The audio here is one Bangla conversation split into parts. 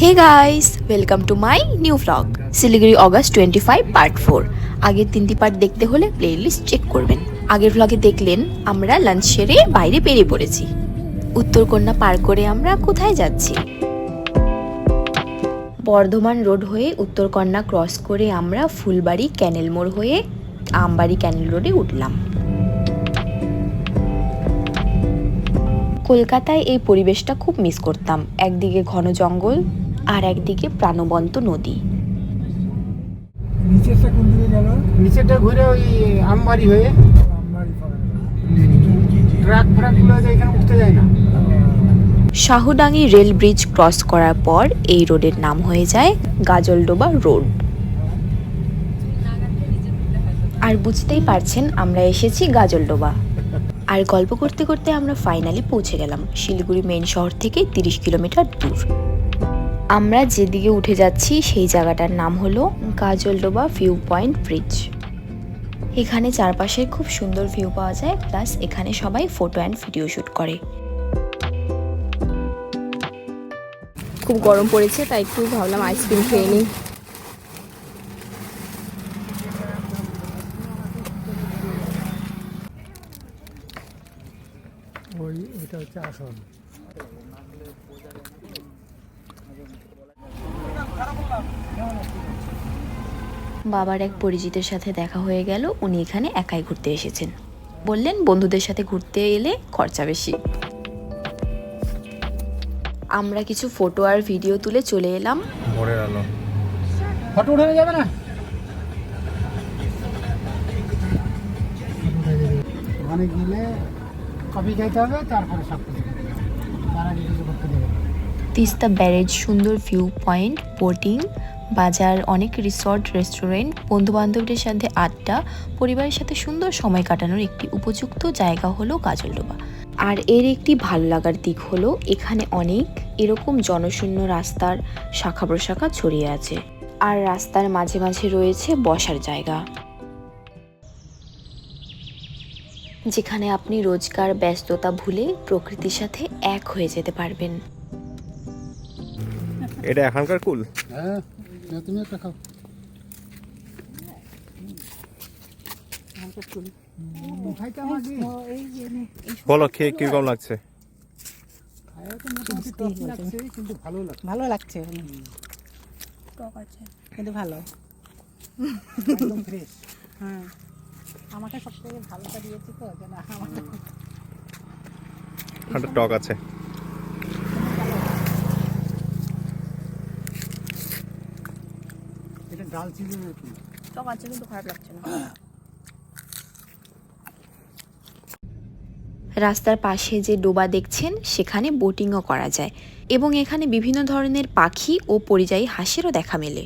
Hey guys welcome to my new vlog Siliguri August twenty five part four আগের তিনটি পার্ট দেখতে হলে প্লেলিস্ট চেক করবেন। আগের ভ্লগে দেখলেন, আমরা লাঞ্চ সেরে বাইরে বেরিয়ে পড়েছি। উত্তরকন্যা পার করে আমরা কোথায় যাচ্ছি? বর্ধমান রোড হয়ে উত্তরকন্যা ক্রস করে আমরা ফুলবাড়ি ক্যানেল মোড় হয়ে আমবাড়ি ক্যানেল রোডে উঠলাম। কলকাতায় এই পরিবেশটা খুব মিস করতাম। একদিকে ঘন জঙ্গল আর একদিকে প্রাণবন্ত নদী। নিচেরটা কোন দিকে গেল? নিচেরটা ঘুরে ওই আমবাড়ি হয়ে ট্রাক ফ্রাক এখানে উঠতে যায় না। শাহুডাঙ্গি রেল ব্রিজ ক্রস করার পর এই রোডের নাম হয়ে যায় গাজলডোবা রোড। আর বুঝতেই পারছেন আমরা এসেছি গাজলডোবা। আর গল্প করতে করতে আমরা ফাইনালি পৌঁছে গেলাম শিলিগুড়ি মেন শহর থেকে তিরিশ কিলোমিটার দূর। আমরা যেদিকে উঠে যাচ্ছি, সেই জায়গাটার নাম হলো গাজলডোবা ভিউ পয়েন্ট ব্রিজ। এখানে চারপাশের খুব সুন্দর ভিউ পাওয়া যায়, প্লাস এখানে সবাই ফটো অ্যান্ড ভিডিও শ্যুট করে। খুব গরম পড়েছে, তাই একটু ভাবলাম আইসক্রিম খেয়ে নিই। ওই ওইটা হচ্ছে আসল বাবার এক পরিচিতের সাথে দেখা হয়ে গেল উনি এখানে একাই ঘুরতে এসেছেন। বললেন বন্ধুদের সাথে ঘুরতে এলে খরচা বেশি। আমরা কিছু ফটো আর ভিডিও তুলে চলে এলাম। ভোরের আলো। ফটো উঠানো যাবে না? ওখানে গেলে কফি খাইতে হবে তারপরে সব কিছু তার আগে কিছু করতে দেবে। তিস্তা ব্যারেজ, সুন্দর ভিউ পয়েন্ট বোটিং বাজার, অনেক রিসর্ট রেস্টুরেন্ট বন্ধু বান্ধবদের সাথে আড্ডা, পরিবারের সাথে সুন্দর সময় কাটানোর একটি উপযুক্ত জায়গা হলো গাজলডোবা। আর এর একটি ভালো লাগার দিক হলো, এখানে অনেক এরকম জনশূন্য রাস্তার শাখা প্রশাখা ছড়িয়ে আছে। আর রাস্তার মাঝে মাঝে রয়েছে বসার জায়গা। যেখানে আপনি রোজকার ব্যস্ততা ভুলে প্রকৃতির সাথে এক হয়ে যেতে পারবেন। এটা এখানকার কুল? হ্যাঁ তুমি একটা খাও। আমার। বলো খেয়ে কীরকম লাগছে? ভালো লাগছে। ভালো লাগছে কিন্তু ভালো। হ্যাঁ। আমাকে সব থেকে ভালোটা দিয়েছে তো যেন আমাকে একটা টক আছে। এটা ডাল চিনি নাকি? টক আছে কিন্তু খারাপ লাগছে না। রাস্তার পাশে যে ডোবা দেখছেন সেখানে বোটিংও করা যায় এবং এখানে বিভিন্ন ধরনের পাখি ও পরিযায়ী হাঁসেরও দেখা মেলে।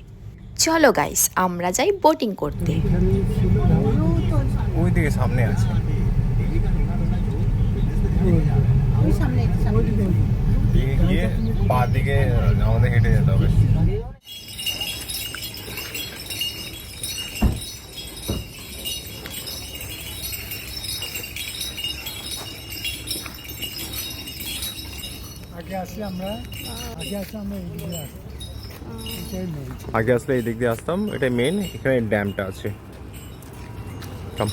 চলো গাইস আমরা যাই বোটিং করতে। ওই দিকে সামনে। আছে দিয়ে পা দিকে আমাদের হেঁটে যেতে হবে। আগে আসলে আমরা আগে আসলে আমরা এই দিকে আসতাম। আগে আসলে এই দিক দিয়ে আসতাম এটা মেন এখানে ড্যামটা আছে। বোটিং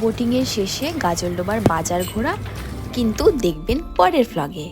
বোটিংয়ের শেষে গাজলডোবার বাজার ঘোরা কিন্তু দেখবেন পরের ফ্লগে